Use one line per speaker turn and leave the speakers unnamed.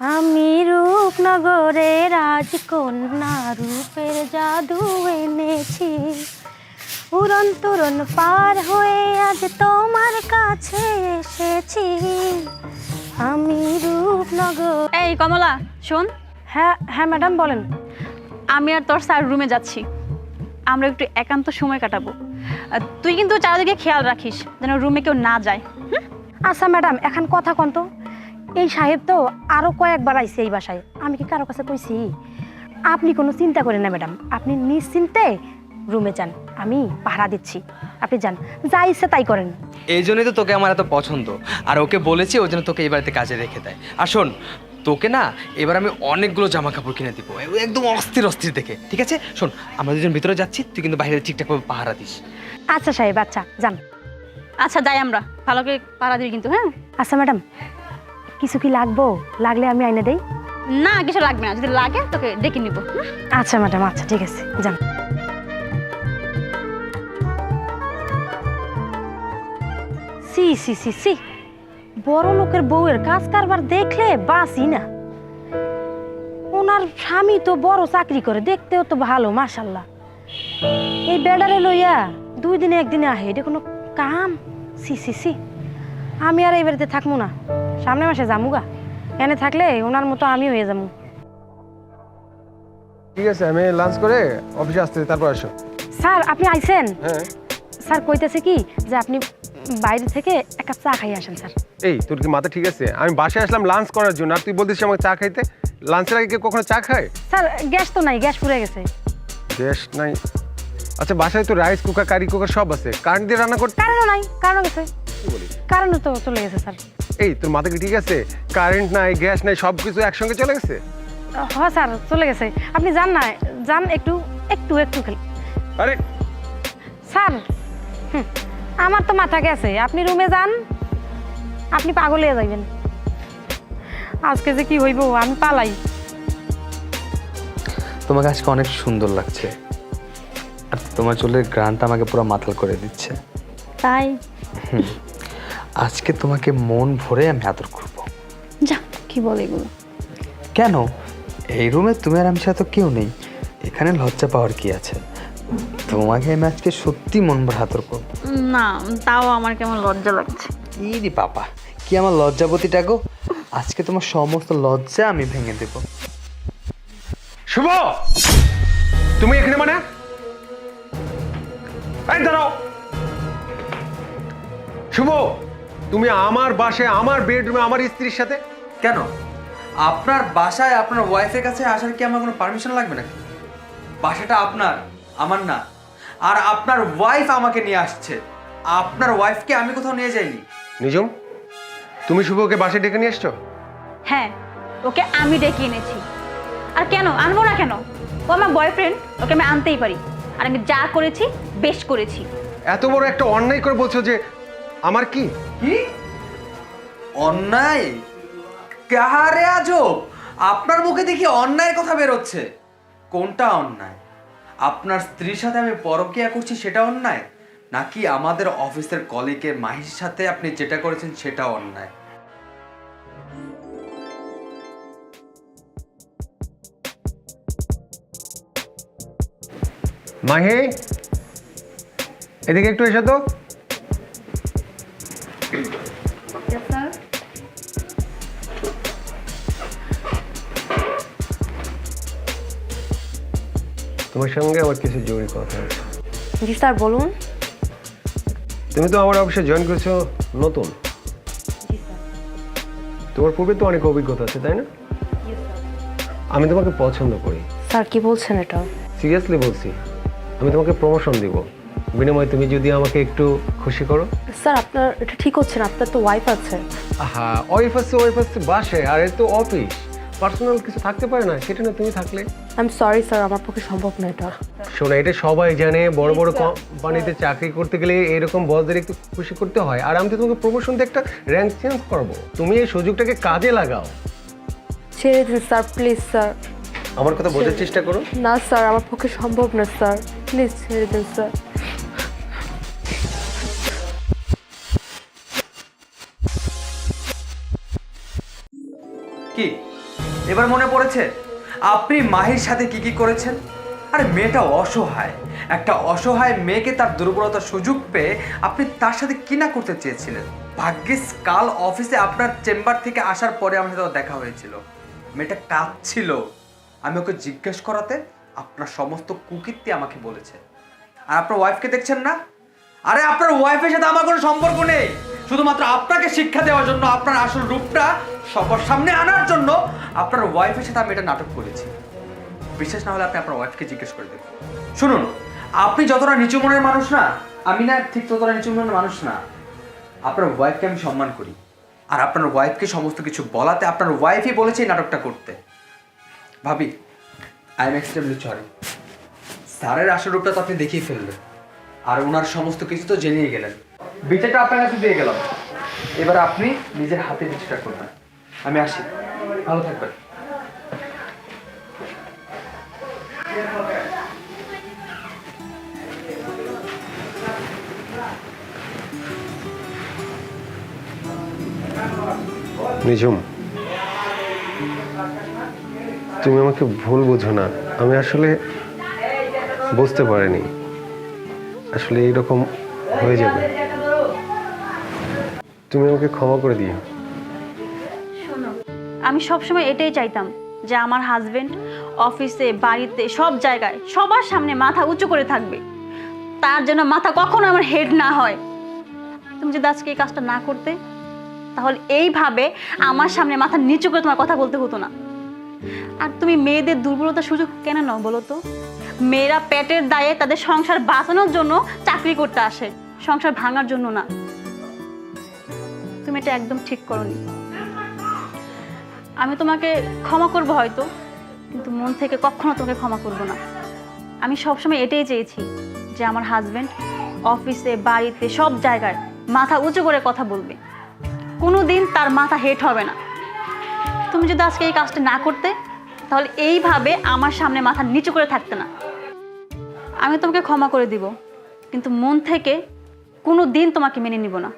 আমি রূপনগরে রাজকন্যা রূপের জাদু এনেছি। উড়ন তুরন পার হয়ে আজ তোমার কাছে এসেছি। আমি রূপনগর
এই কমলা শোন।
হ্যাঁ হ্যাঁ ম্যাডাম বলেন।
আমি আর তোর স্যার রুমে যাচ্ছি। আমরা একটু একান্ত সময় কাটাবো। তুই কিন্তু চারিদিকে খেয়াল রাখিস যেন রুমে কেউ না যায়?
আচ্ছা ম্যাডাম এখন কথা কন তো। এই সাহেব তো আরও কয়েকবার আইছে এই বাসায়। আমি কি কারও কাছে কইছি? আপনি কোনো চিন্তা করেন না ম্যাডাম। আপনি নিশ্চিন্তে রুমে যান। আমি পাহারা দিচ্ছি। আপনি যান। যা ইচ্ছে তাই করেন।
এই জন্যই তো তোকে আমার এত পছন্দ। আর ওকে বলেছি ওই জন্য তোকে এই বাড়িতে কাজে রেখে দেয়। আর শোন তোকে না এবার আমি অনেকগুলো জামা কাপড় কিনে দিব। একদম অস্থির অস্থির দেখে। ঠিক আছে? শোন আমরা দুজন ভিতরে যাচ্ছি। তুই কিন্তু বাইরে ঠিকঠাকভাবে পাহারা দিস।
আচ্ছা সাহেব আচ্ছা। যান।
আচ্ছা যাই আমরা। ভালো করে পাড়া দিবি কিন্তু হ্যাঁ?
আচ্ছা ম্যাডাম। কিছু কি লাগবো? লাগলে আমি আইনে দেই?
না কিছু লাগবে না। যদি লাগে তোকে ডেকে নিবো?
আচ্ছা ম্যাডাম আচ্ছা ঠিক আছে যান। C C C C. বড় লোকের বউয়ের কাজ কারবার দেখলে বাসি না। ওনার স্বামী তো বড় চাকরি করে দেখতেও তো ভালো মাশাল্লাহ। এই বেডারে লইয়া দুই দিনে একদিনে আহে এটা কোনো কাম? C C C. আমি আর এই বাড়িতে থাকব না। সামনে মাসে যামুগা। এনে থাকলে ওনার মতো আমি হয়ে যাব
ঠিক আছে আমি লাঞ্চ করে অফিসে আসতে তারপর আসো।
স্যার আপনি আইছেন?
হ্যাঁ।
স্যার কইতেছে কি যে আপনি বাইরে থেকে এক কাপ চা খাই আসেন স্যার।
এই তোর কি মাথা ঠিক আছে? আমি বাসায় আসলাম লাঞ্চ করার জন্য আর তুই বলছিস আমাকে চা খাইতে? লাঞ্চের আগে কেউ কখনো চা খায়?
স্যার গ্যাস তো নাই গ্যাস পুড়ে গেছে।
গ্যাস নাই। আচ্ছা বাসায় তো রাইস কুকার কারি কুকার সব আছে। কারেন্ট দিয়ে রান্না করতে
কারেন্টও নাই কারণ গেছে।
কি বলিস?
কারেন্টও তো চলে গেছে স্যার।
এই তোর মাথা কি ঠিক আছে? কারেন্ট নাই গ্যাস নাই সব কিছু একসঙ্গে চলে গেছে?
হ্যাঁ স্যার চলে গেছে। আপনি যান না যান একটু একটু একটু খালি।
আরে!
স্যার আমার তো মাথা গেছে। আপনি রুমে যান আপনি পাগল হয়ে যাইবেন। আজকে যে কি হইব আমি পালাই।
তোমাকে আজকে অনেক সুন্দর লাগছে। আর তোমার চুলের গ্রানটা আমাকে পুরো মাতাল করে দিচ্ছে।
তাই?
আজকে তোমাকে মন ভরে আমি আদর করব।
যা কি বলে এগুলো?
কেন? এই রুমে তুমি আর আমি তো কেউ নেই। এখানে লজ্জা পাওয়ার কি আছে? তোমাকে আমি আজকে সত্যি মন ভরে আদর করব।
না তাও আমার কেমন লজ্জা লাগছে।
কি রে বাবা কি আমার লজ্জাবতীটা গো? আজকে তোমার সমস্ত লজ্জা আমি ভেঙে দেবো।
শুভ! তুমি এখানে মানে? এই দাঁড়াও। শুভ! তুমি আমার বাসায় আমার বেডরুমে আমার স্ত্রীর সাথে?
কেন? আপনার বাসায় আপনার ওয়াইফের কাছে আসার কি আমার কোনো পারমিশন লাগবে নাকি? বাসাটা আপনার আমার না। আর আপনার ওয়াইফ আমাকে নিয়ে আসছে। আপনার ওয়াইফকে আমি কোথাও নিয়ে যাইনি।
নিজম তুমি শুভকে বাসায় ডেকে নিয়ে এসছো?
হ্যাঁ ওকে আমি ডেকে এনেছি। আর কেন? আনব না কেন? ও আমার বয়ফ্রেন্ড ওকে আমি আনতেই পারি। আর আমি যা করেছি বেশ করেছি।
এত বড় একটা অন্যায় করে বলছো যে আমার কি?
কি? অন্যায়? কাহারে আজব? আপনার মুখে দেখি অন্যায়ের কথা বেরোচ্ছে। কোনটা অন্যায়? আপনার স্ত্রীর সাথে আমি পরকিয়া করছি সেটা অন্যায়? নাকি আমাদের অফিসের কলিগের মাহির সাথে আপনি যেটা করেছেন সেটা অন্যায়?
মাহি? এদিকে একটু এসো তো। তোমার সঙ্গে আমার কিছু জরুরি কথা আছে
জি স্যার বলুন।
তুমি তো আমার অফিসে জয়েন করেছ নতুন। তোমার পূর্বে তো অনেক অভিজ্ঞতা আছে তাই না? আমি তোমাকে পছন্দ করি।
স্যার কি বলছেন এটা?
সিরিয়াসলি বলছি আমি তোমাকে প্রমোশন দিব। বিনিময়ে তুমি যদি আমাকে একটু খুশি করো।
স্যার আপনার এটা ঠিক হচ্ছে না আপনার তো ওয়াইফ আছে।
হ্যাঁ ওয়াইফ আছে ওয়াইফ আছে বাসে আর এ তো অফিস পার্সোনাল কিছু থাকতে পারে না সেটা না তুমি থাকলে।
আই সরি স্যার আমার পক্ষে সম্ভব না এটা।
শোনো এটা সবাই জানে বড় বড় কোম্পানিতে চাকরি করতে গেলে এরকম বসদের একটু খুশি করতে হয়। আর আমি তো তোমাকে প্রমোশন দিয়ে একটা র্যাঙ্ক চেঞ্জ করব। তুমি এই সুযোগটাকে কাজে লাগাও।
ছেড়ে দিন স্যার প্লিজ স্যার
আমার কথা বোঝার চেষ্টা করো।
না স্যার আমার পক্ষে সম্ভব না স্যার প্লিজ ছেড়ে দিন স্যার
কি? এবার মনে পড়েছে? আপনি মাহির সাথে কি কি করেছেন? আর, মেয়েটা অসহায়। একটা অসহায় মেয়েকে তার দুর্বলতার সুযোগ পেয়ে আপনি তার সাথে কি না করতে চেয়েছিলেন। ভাগ্যিস কাল অফিসে আপনার চেম্বার থেকে আসার পরে আমার সাথে দেখা হয়েছিল। মেয়েটা কাঁদছিল। আমি ওকে জিজ্ঞেস করাতে আপনার সমস্ত কুকীর্তি আমাকে বলেছে। আর আপনার ওয়াইফকে দেখছেন না? আরে, আপনার ওয়াইফের সাথে আমার কোনো সম্পর্ক নেই! শুধুমাত্র আপনাকে শিক্ষা দেওয়ার জন্য আপনার আসল রূপটা সবার সামনে আনার জন্য আপনার ওয়াইফের সাথে আমি এটা নাটক করেছি। বিশ্বাস না হলে আপনি আপনার ওয়াইফকে জিজ্ঞেস করে দেবেন শুনুন, আপনি যতটা নিচু মনের মানুষ না, আমি না ঠিক ততটা নিচু মনের মানুষ না, আপনার ওয়াইফকে আমি সম্মান করি। আর আপনার ওয়াইফকে সমস্ত কিছু বলাতে আপনার ওয়াইফই বলেছে এই নাটকটা করতে। ভাবি আই এম এক্সট্রিমলি সরি স্যারের আসল রূপটা তো আপনি দেখিয়ে ফেললেন। আর ওনার সমস্ত কিছু তো জেনেই গেলেন। বিচারটা আপনার কাছে দিয়ে গেলাম। এবার আপনি নিজের হাতে বিচারটা করবেন। আমি আসি। ভালো থাকবেন।
নিঝুম, তুমি আমাকে ভুল বুঝো না। আমি আসলে বুঝতে পারিনি। আসলে এইরকম হয়ে যাবে। তুমি আমাকে ক্ষমা করে দিও।
শোনো, আমি সবসময় এটাই চাইতাম যে আমার হাজবেন্ড অফিসে বাড়িতে, সব জায়গায়, সবার সামনে মাথা উঁচু করে থাকবে। তার জন্য মাথা কখনো আমার হেড না হয়। তুমি যদি আজকে এই কাজটা না করতে, তাহলে এইভাবে আমার সামনে মাথা নিচু করে তোমার কথা বলতে হতো না। আর তুমি মেয়েদের দুর্বলতার সুযোগ কেন নাও বলো তো? মেয়েরা পেটের দায়ে তাদের সংসার বাঁচানোর জন্য চাকরি করতে আসে, সংসার ভাঙার জন্য না। তুমি এটা একদম ঠিক করনি। আমি তোমাকে ক্ষমা করব হয়তো, কিন্তু মন থেকে কখনো তোমাকে ক্ষমা করব না। আমি সবসময় এটাই চেয়েছি যে আমার হাজব্যান্ড অফিসে বাড়িতে, সব জায়গায় মাথা উঁচু করে কথা বলবে। কোনো দিন তার মাথা হেট হবে না। তুমি যদি আজকে এই কাজটা না করতে, তাহলে এইভাবে আমার সামনে মাথা নিচু করে থাকতে না। আমি তোমাকে ক্ষমা করে দিব, কিন্তু মন থেকে কোনো দিন তোমাকে মেনে নিব না।